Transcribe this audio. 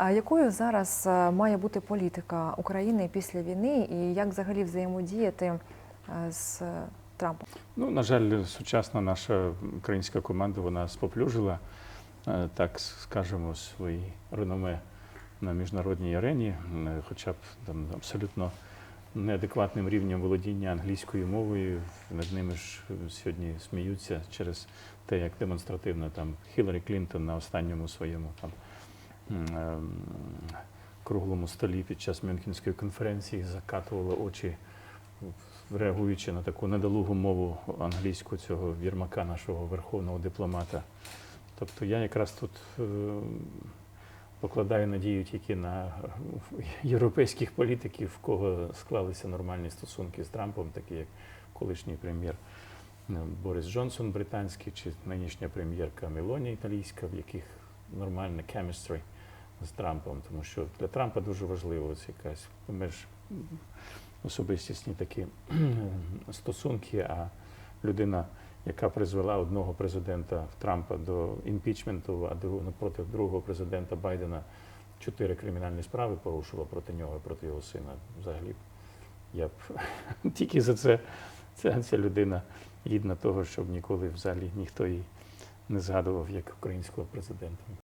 А якою зараз е, має бути політика України після війни і як взагалі взаємодіяти е, з е, Трампом? Ну, на жаль, сучасна наша українська команда вона споплюжила, так скажемо, свої реноме на міжнародній арені, хоча б там абсолютно неадекватним рівнем володіння англійською мовою. Над ними ж сьогодні сміються через те, як демонстративно там Хіларі Клінтон на останньому своєму там круглому столі під час Мюнхенської конференції закатувала очі реагуючи на таку недолугу мову англійську цього вірмака нашого верховного дипломата. Тобто я якраз тут е, покладаю надію тільки на європейських політиків, в кого склалися нормальні стосунки з Трампом, такі як колишній прем'єр е, Борис Джонсон британський, чи нинішня прем'єрка Мелоні італійська, в яких нормальне chemistry з Трампом, тому що для Трампа дуже важливо ось якась меж особистісні такі стосунки, а людина, яка призвела одного президента Трампа до імпічменту, а напроти другого президента Байдена чотири кримінальні справи порушила проти нього і проти його сина. Взагалі, я б тільки за це ця, ця людина гідна того, щоб ніколи в залі ніхто її не згадував як українського президента.